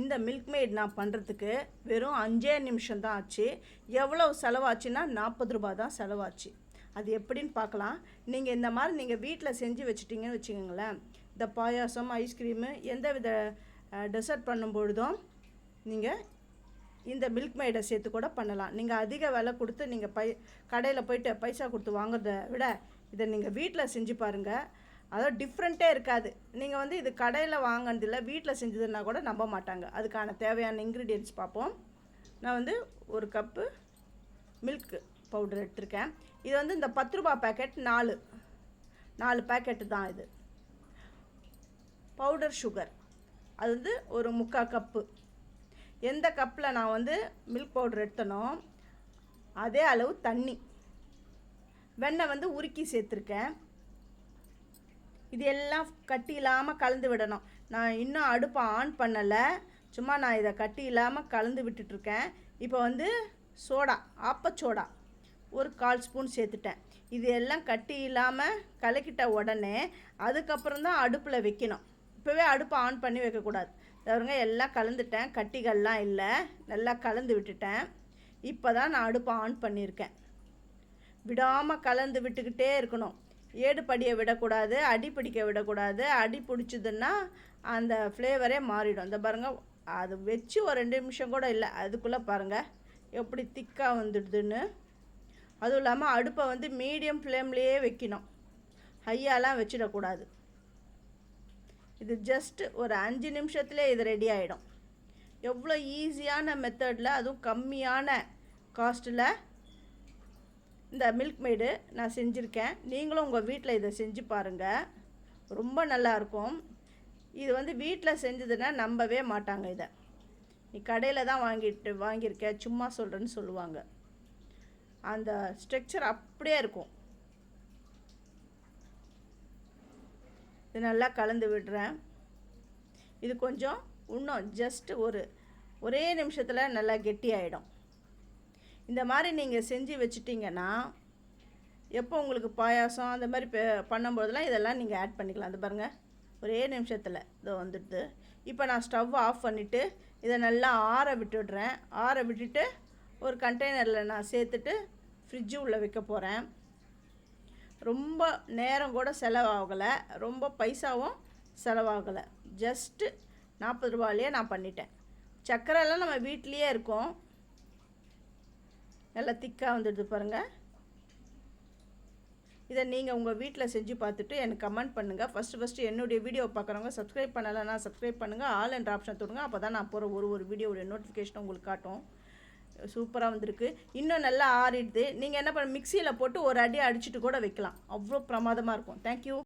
இந்த milk mat நான் பண்ணுறதுக்கு வெறும் அஞ்சே நிமிஷம் தான் ஆச்சு. எவ்வளோ செலவாச்சுன்னா நாற்பது ரூபா தான் செலவாச்சு. அது எப்படின்னு பார்க்கலாம். நீங்கள் இந்த மாதிரி நீங்கள் வீட்டில் செஞ்சு வச்சிட்டிங்கன்னு வச்சுக்கோங்களேன். இந்த பாயாசம் ஐஸ்கிரீமு எந்த வித டெசர்ட் பண்ணும்பொழுதும் நீங்கள் இந்த மில்க் மேடை சேர்த்து கூட பண்ணலாம். நீங்கள் அதிக விலை கொடுத்து நீங்கள் பை கடையில் போயிட்டு பைசா கொடுத்து வாங்குறத விட இதை நீங்கள் வீட்டில் செஞ்சு பாருங்கள் அதாவது டிஃப்ரெண்ட்டே இருக்காது. நீங்கள் வந்து இது கடையில் வாங்கினதில்ல வீட்டில் செஞ்சதுன்னா கூட நம்ப மாட்டாங்க. அதுக்கான தேவையான இன்க்ரீடியன்ட்ஸ் பார்ப்போம். நான் வந்து ஒரு கப்பு மில்க் பவுடர் எடுத்திருக்கேன். இது வந்து இந்த பத்து ரூபா பேக்கெட் நாலு. நாலு பேக்கெட்டு தான் இது. பவுடர் சுகர் அது வந்து ஒரு முக்கால் கப்பு எந்த கப்பில் நான் வந்து மில்க் பவுடர் எடுத்தனோ அதே அளவு தண்ணி. வெண்ணெய் வந்து உருக்கி சேர்த்துருக்கேன். இது எல்லாம் கட்டி இல்லாமல் கலந்து விடணும். நான் இன்னும் அடுப்பை ஆன் பண்ணலை. சும்மா நான் இதை கட்டி இல்லாமல் கலந்து விட்டுட்ருக்கேன். இப்போ வந்து சோடா ஆப்பச்சோடா ஒரு கால் ஸ்பூன் சேர்த்துட்டேன். இது எல்லாம் கட்டி இல்லாமல் கலக்கிட்ட உடனே அதுக்கப்புறம் தான் அடுப்பில் வைக்கணும். இப்போவே அடுப்பை ஆன் பண்ணி வைக்கக்கூடாது. தவிரங்க எல்லாம் கலந்துட்டேன். கட்டிகள்லாம் இல்லை. நல்லா கலந்து விட்டுட்டேன். இப்போ தான் நான் அடுப்பை ஆன் பண்ணியிருக்கேன். விடாமல் கலந்து விட்டுக்கிட்டே இருக்கணும். ஏடு படியை விடக்கூடாது அடி பிடிக்க விடக்கூடாது அடி பிடிச்சதுன்னா அந்த ஃப்ளேவரே மாறிடும். இந்த பாருங்கள் அது வச்சு ஒரு ரெண்டு நிமிஷம் கூட இல்லை அதுக்குள்ளே பாருங்கள் எப்படி திக்காக வந்துடுதுன்னு. அதுவும் இல்லாமல் அடுப்பை வந்து மீடியம் ஃப்ளேம்லேயே வைக்கணும். ஹையாலாம் வச்சிடக்கூடாது. இது ஜஸ்ட் ஒரு அஞ்சு நிமிஷத்துலேயே இது ரெடி ஆகிடும் எவ்வளோ ஈஸியான மெத்தடில் அதுவும் கம்மியான காஸ்ட்டில் இந்த மில்க் மெய்டு நான் செஞ்சுருக்கேன். நீங்களும் உங்கள் வீட்டில் இதை செஞ்சு பாருங்கள் ரொம்ப நல்லாயிருக்கும் இது வந்து வீட்டில் செஞ்சதுன்னா நம்பவே மாட்டாங்க இதை. நீ கடையில் தான் வாங்கிட்டு வாங்கியிருக்க சும்மா சொல்கிறேன்னு சொல்லுவாங்க. அந்த ஸ்ட்ரக்சர் அப்படியே இருக்கும். இது நல்லா கலந்து விடுறேன். இது கொஞ்சம் இன்னும் ஜஸ்ட் ஒரு ஒரே நிமிஷத்தில் நல்லா கெட்டியாயிடும். இந்த மாதிரி நீங்கள் செஞ்சு வச்சுட்டிங்கன்னா எப்போ உங்களுக்கு பாயாசம் அந்த மாதிரி பண்ணும்போதெல்லாம் இதெல்லாம் நீங்கள் ஆட் பண்ணிக்கலாம். அது பாருங்கள் ஒரே நிமிஷத்தில் இதோ வந்துடுது. இப்போ நான் ஸ்டவ் ஆஃப் பண்ணிவிட்டு இதை நல்லா ஆற விட்டுடுறேன். ஆற விட்டுட்டு ஒரு கண்டெய்னரில் நான் சேர்த்துட்டு ஃப்ரிட்ஜு உள்ளே வைக்க போகிறேன் ரொம்ப நேரம் கூட செலவாகலை. ரொம்ப பைசாவும் செலவாகலை. ஜஸ்ட்டு நாற்பது ரூபாயிலே நான் பண்ணிட்டேன். சர்க்கரைலாம் நம்ம வீட்லேயே இருக்கோம். நல்லா திக்காக வந்துடுது பாருங்கள் இதை நீங்கள் உங்கள் வீட்டில் செஞ்சு பார்த்துட்டு எனக்கு கமெண்ட் பண்ணுங்கள் ஃபஸ்ட்டு ஃபஸ்ட்டு என்னுடைய வீடியோ பார்க்குறவங்க சப்ஸ்கிரைப் பண்ணலைன்னா சப்ஸ்கிரைப் பண்ணுங்கள் ஆல் என்ற ஆப்ஷன் தொடுங்க. அப்போ தான் நான் போகிற ஒரு ஒரு வீடியோடைய நோட்டிஃபிகேஷன் உங்களுக்கு காட்டும். சூப்பராக வந்திருக்கு. இன்னும் நல்லா ஆறிடுது. நீங்கள் என்ன பண்ண மிக்சியில் போட்டு ஒரு அடி அடிச்சுட்டு கூட வைக்கலாம். அவ்வளோ பிரமாதமாக இருக்கும். தேங்க்யூ